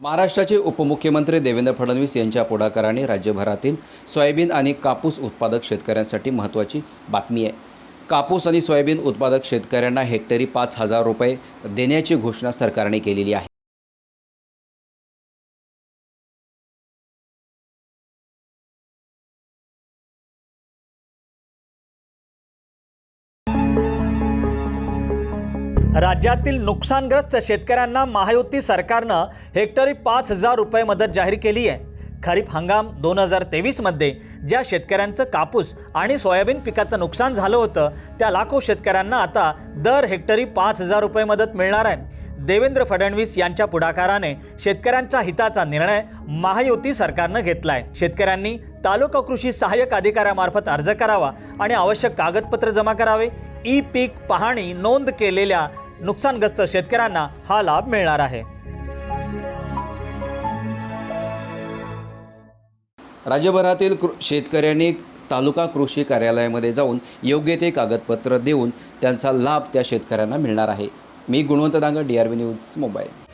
महाराष्ट्राचे उपमुख्यमंत्री देवेंद्र फडणवीस यांच्या पुढाकाराने राज्यभरातील सोयाबीन आणि कापूस उत्पादक शेतकऱ्यांसाठी महत्त्वाची बातमी आहे. कापूस आणि सोयाबीन उत्पादक शेतकऱ्यांना हेक्टरी पाच हजार रुपये देण्याची घोषणा सरकारने केलेली आहे. राज्यातील नुकसानग्रस्त शेतकऱ्यांना महायुती सरकारनं हेक्टरी पाच हजार रुपये मदत जाहीर केली आहे. खरीप हंगाम दोन हजार तेवीसमध्ये ज्या शेतकऱ्यांचं कापूस आणि सोयाबीन पिकाचं नुकसान झालं होतं त्या लाखो शेतकऱ्यांना आता दर हेक्टरी पाच हजार रुपये मदत मिळणार आहे. देवेंद्र फडणवीस यांच्या पुढाकाराने शेतकऱ्यांच्या हिताचा निर्णय महायुती सरकारनं घेतलाय. शेतकऱ्यांनी तालुका कृषी सहाय्यक अधिकाऱ्यामार्फत अर्ज करावा आणि आवश्यक कागदपत्र जमा करावे. ई पीक पाहणी नोंद केलेल्या नुकसानग्रस्त शेतकऱ्यांना हा लाभ मिळणार आहे. राज्यभरातील कृ शेतकऱ्यांनी तालुका कृषी कार्यालयामध्ये जाऊन योग्य ते कागदपत्र देऊन त्यांचा लाभ त्या शेतकऱ्यांना मिळणार आहे. मी Gunwant Dang D R B news mobile